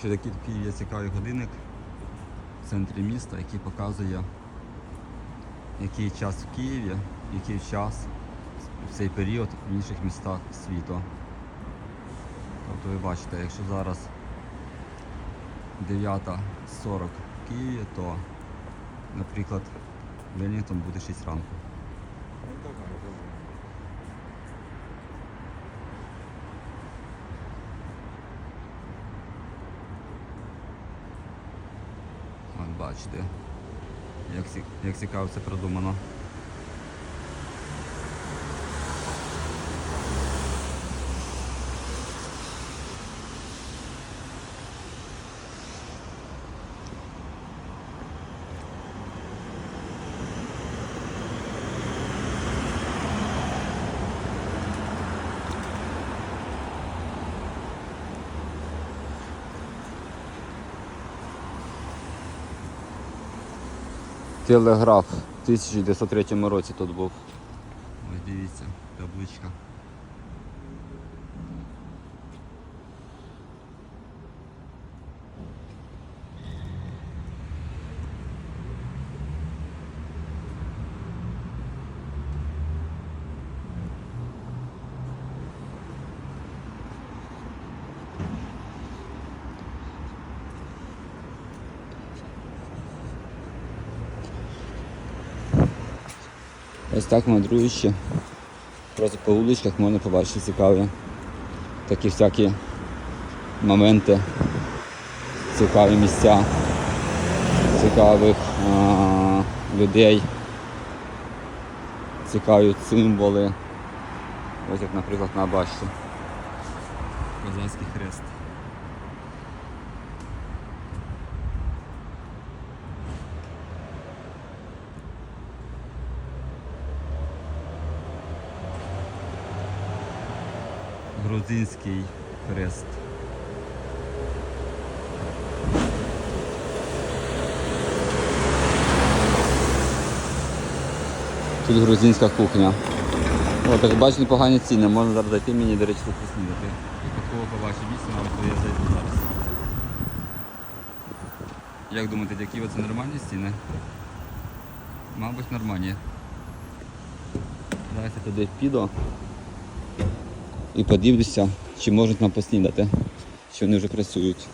Ще такий, є цікавий годинник в центрі міста, який показує, який час в Києві, який час в цей період в інших містах світу. Тобто ви бачите, якщо зараз 9.40 в Києві, то, наприклад, Велінгтон буде 6 ранку. Бачите, як, як цікаво це продумано. Телеграф в 1903 році тут був. Ось дивіться, табличка. Ось так мандруючи. Просто по вуличках можна побачити цікаві такі всякі моменти, цікаві місця, цікавих а, людей, цікаві символи. Ось як, наприклад, на башті. Козацький хрест. Грузинський хрест. Тут грузинська кухня. О, так бачу непогані ціни, можна зараз зайти мені, до речі, поснідати. Випадково побачив місце, навіть коли я зайду зараз. Як думаєте, для Києва це нормальні ціни? Мабуть, нормальні. Зараз я туди піду і подивлюся, чи можуть нам поснідати, чи вони вже працюють.